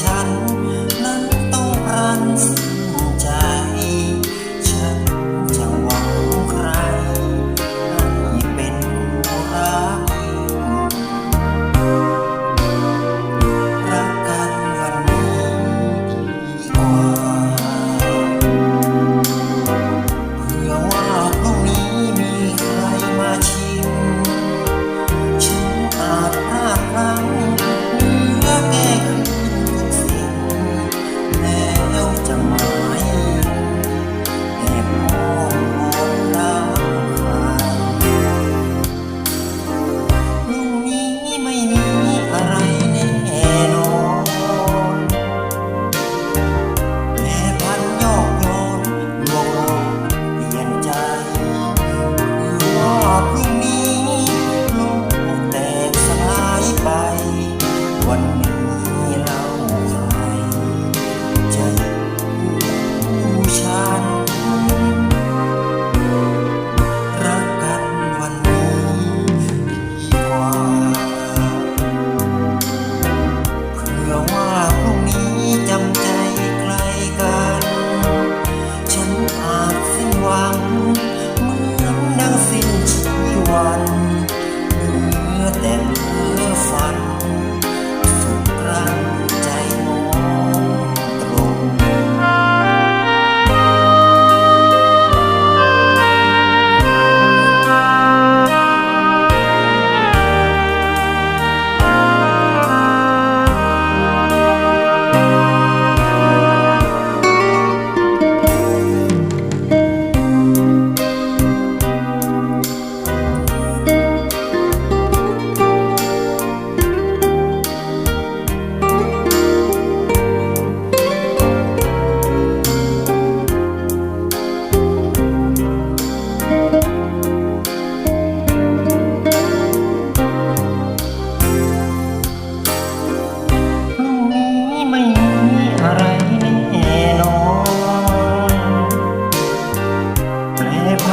ฉัน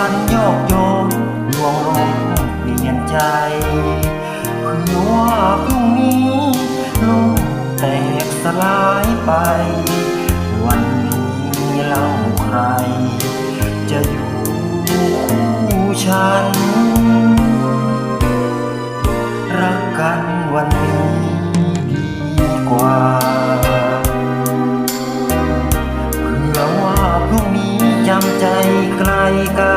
ฉันโยกโยงวงลมเปลี่ยนใจเพื่อว่าพรุ่งนี้โลกแตกสลายไป วันนี้เล่าใคร จะอยู่คู่ฉัน รักกันวันนี้ดีกว่าเพื่อว่าพรุ่งนี้จำใจไกลกัน